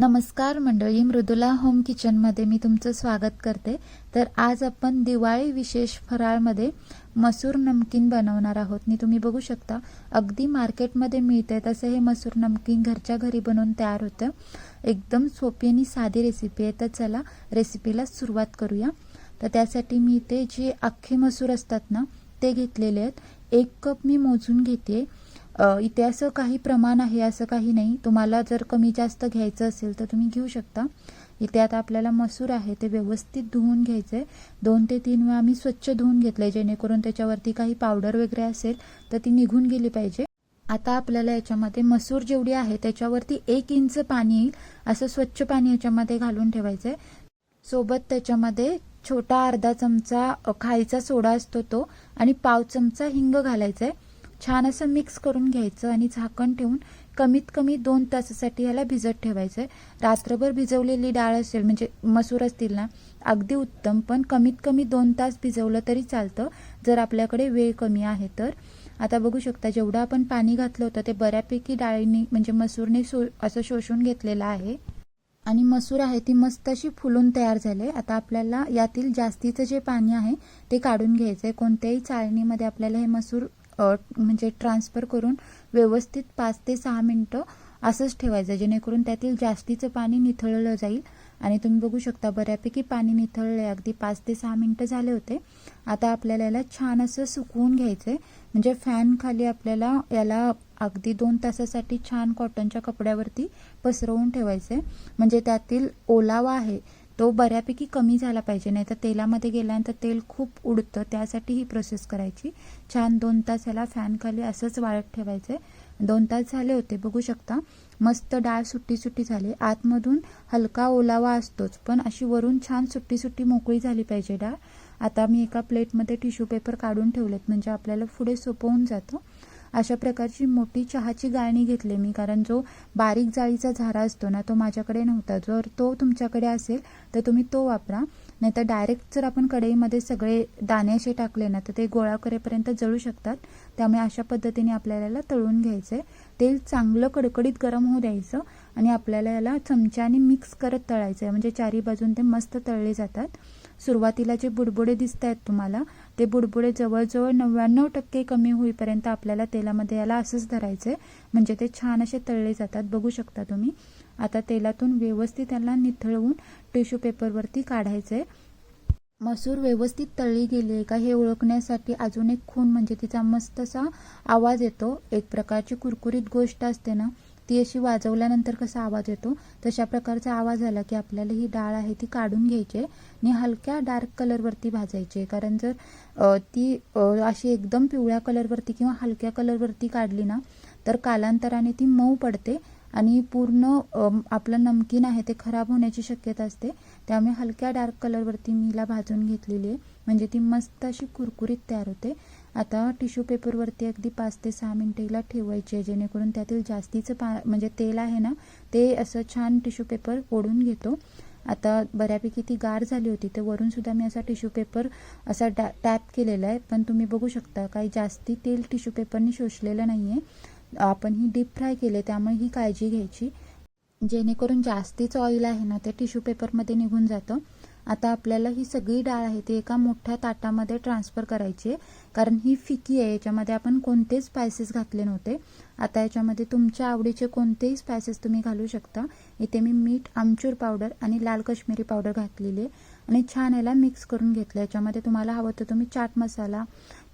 नमस्कार मंडळी मृदुला होम किचनमध्ये मी तुमचं स्वागत करते. तर आज आपण दिवाळी विशेष फराळमध्ये मसूर नमकीन बनवणार आहोत. आणि तुम्ही बघू शकता अगदी मार्केटमध्ये मिळते तसं हे मसूर नमकीन घरच्या घरी बनवून तयार होतं. एकदम सोपी आणि साधी रेसिपी आहे. तर चला रेसिपीला सुरुवात करूया. तर त्यासाठी मी इथे जे अख्खे मसूर असतात ना ते घेतलेले आहेत. एक कप मी मोजून घेते. आहे इथे असं काही प्रमाण आहे असं काही नाही. तुम्हाला जर कमी जास्त घ्यायचं असेल तर तुम्ही घेऊ शकता. इथे आता आपल्याला मसूर आहे ते व्यवस्थित धुवून घ्यायचं आहे दोन ते तीन वेळा आम्ही स्वच्छ धुवून घेतलं आहे जेणेकरून त्याच्यावरती काही पावडर वगैरे असेल तर ती निघून गेली पाहिजे. आता आपल्याला याच्यामध्ये मसूर जेवढी आहे त्याच्यावरती एक इंच पाणी येईल असं स्वच्छ पाणी याच्यामध्ये घालून ठेवायचं आहे सोबत त्याच्यामध्ये छोटा अर्धा चमचा खायचा सोडा असतो तो आणि पाव चमचा हिंग घालायचा आहे छान असं मिक्स करून घ्यायचं आणि झाकण ठेवून कमीत कमी दोन तासासाठी ह्याला भिजत ठेवायचं आहे रात्रभर भिजवलेली डाळ असेल म्हणजे मसूर असतील ना अगदी उत्तम पण कमीत कमी दोन तास भिजवलं तरी चालतं जर आपल्याकडे वेळ कमी आहे तर. आता बघू शकता जेवढं आपण पाणी घातलं होतं ते बऱ्यापैकी डाळीने म्हणजे मसूरने सो असं शोषून घेतलेलं आहे. आणि मसूर आहे ती मस्त अशी फुलून तयार झाले आता आपल्याला यातील जास्तीचं जे पाणी आहे ते काढून घ्यायचं आहे कोणत्याही चाळणीमध्ये आपल्याला हे मसूर म्हणजे ट्रान्सफर करून व्यवस्थित पाच ते सहा मिनटं असंच ठेवायचं जेणेकरून त्यातील जास्तीचं पाणी निथळलं जाईल. आणि तुम्ही बघू शकता बऱ्यापैकी पाणी निथळले अगदी पाच ते सहा मिनटं झाले होते. आता आपल्याला याला छान असं सुकवून घ्यायचं आहे म्हणजे फॅन खाली आपल्याला याला अगदी दोन तासासाठी छान कॉटनच्या कपड्यावरती पसरवून ठेवायचं आहे म्हणजे त्यातील ओलावा आहे तो बऱ्यापैकी कमी झाला पाहिजे नाही तर तेलामध्ये गेल्यानंतर तेल खूप उडतं. त्यासाठी ही प्रोसेस करायची. छान दोन तास ह्याला फॅनखाली असंच वाळत ठेवायचं आहे दोन तास झाले होते बघू शकता. मस्त डाळ सुट्टी सुट्टी झाली. आतमधून हलका ओलावा असतोच पण अशी वरून छान सुट्टी सुट्टी मोकळी झाली पाहिजे डाळ. आता मी एका प्लेटमध्ये टिश्यू पेपर काढून ठेवलेत म्हणजे आपल्याला पुढे सोपं होऊन जातं. अशा प्रकारची मोठी चहाची गाळणी घेतली मी कारण जो बारीक जाळीचा झारा असतो ना तो माझ्याकडे नव्हता. जर तो तुमच्याकडे असेल तर तुम्ही तो वापरा. नाहीतर डायरेक्ट जर आपण कढईमध्ये सगळे दाणे असे टाकले ना तर ते गोळा करेपर्यंत जळू शकतात. त्यामुळे अशा पद्धतीने आपल्याला याला तळून घ्यायचं. आहे तेल चांगलं कडकडीत गरम होऊ द्यायचं आणि आपल्याला याला चमच्याने मिक्स करत तळायचं आहे म्हणजे चारी बाजून ते मस्त तळले जातात. सुरुवातीला जे बुडबुडे दिसत आहेत तुम्हाला ते बुडबुडे जवळजवळ नव्याण्णव टक्के कमी होईपर्यंत आपल्याला तेलामध्ये याला असंच धरायचं आहे म्हणजे ते छान असे तळले जातात. बघू शकता तुम्ही. आता तेलातून व्यवस्थित त्याला निथळवून टिश्यू पेपरवरती काढायचं आहे मसूर व्यवस्थित तळली गेली आहे का हे ओळखण्यासाठी अजून एक खून म्हणजे तिचा मस्त असा आवाज येतो. एक प्रकारची कुरकुरीत गोष्ट असते ना. ती अशी वाजवल्यानंतर कसा आवाज येतो? तशा प्रकारचा आवाज आला की आपल्याला ही डाळ आहे ती काढून घ्यायची आहे आणि हलक्या डार्क कलरवरती भाजायची. आहे कारण जर ती अशी एकदम पिवळ्या कलरवरती किंवा हलक्या कलरवरती काढली ना तर कालांतराने ती मऊ पडते आणि पूर्ण आपलं नमकीन आहे ते खराब होण्याची शक्यता असते. त्यामुळे हलक्या डार्क कलरवरती मी हिला भाजून घेतलेली आहे. म्हणजे ती मस्त अशी कुरकुरीत तयार होते. आता टिश्यू पेपरवरती अगदी पाच ते सहा मिनटं हिला ठेवायची आहे जेणेकरून त्यातील जास्तीचं पा म्हणजे तेल आहे ना ते असं छान टिश्यू पेपर ओढून घेतो. आता बऱ्यापैकी ती गार झाली होती तर वरून सुद्धा मी असा टिश्यू पेपर असा डॅ टॅप केलेला आहे. पण तुम्ही बघू शकता काही जास्ती तेल टिश्यू पेपरने शोषलेलं नाही आहे आपण ही डीप फ्राय केले त्यामुळे ही काळजी घ्यायची. जेणेकरून जास्तीच ऑइल आहे ना ते टिश्यू पेपरमध्ये निघून जातं. आता आपल्याला ही सगळी डाळ आहे ती एका मोठ्या ताटामध्ये ट्रान्सफर करायची आहे. कारण ही फिकी आहे याच्यामध्ये आपण कोणतेच स्पायसेस घातले नव्हते. आता याच्यामध्ये तुमच्या आवडीचे कोणतेही स्पायसेस तुम्ही घालू शकता. इथे मी मीठ आमचूर पावडर आणि लाल काश्मीरी पावडर घातलेली आहे. आणि छान याला मिक्स करून घेतलं याच्यामध्ये तुम्हाला हवं तर तुम्ही चाट मसाला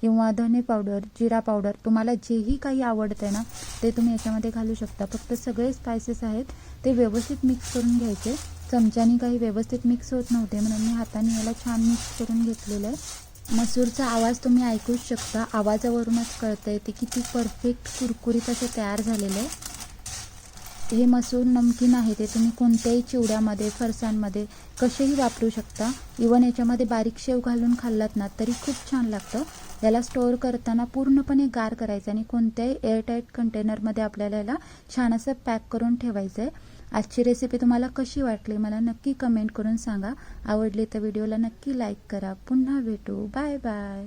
किंवा धने पावडर जिरा पावडर तुम्हाला जेही काही आवडतं ना ते तुम्ही याच्यामध्ये घालू शकता. फक्त सगळे स्पायसेस आहेत ते व्यवस्थित मिक्स करून घ्यायचे. चमच्याने काही व्यवस्थित मिक्स होत नव्हते म्हणून मी हाताने याला छान मिक्स करून घेतलेलं आहे. मसूरचा आवाज तुम्ही ऐकूच शकता. आवाजावरूनच कळतं आहे ते किती परफेक्ट कुरकुरीत असं तयार झालेलं आहे. हे मसूर नमकीन आहे ते तुम्ही कोणत्याही चिवड्यामध्ये फरसांमध्ये कसेही वापरू शकता. इवन याच्यामध्ये बारीक शेव घालून खाल्लात ना तरी खूप छान लागतं. याला स्टोअर करताना पूर्णपणे गार करायचं आणि कोणत्याही एअरटाईट कंटेनरमध्ये आपल्याला याला छान असं पॅक करून ठेवायचं आहे आजची रेसिपी तुम्हाला कशी वाटली मला नक्की कमेंट करून सांगा. आवडली तर व्हिडिओला नक्की लाईक करा. पुन्हा भेटू. Bye bye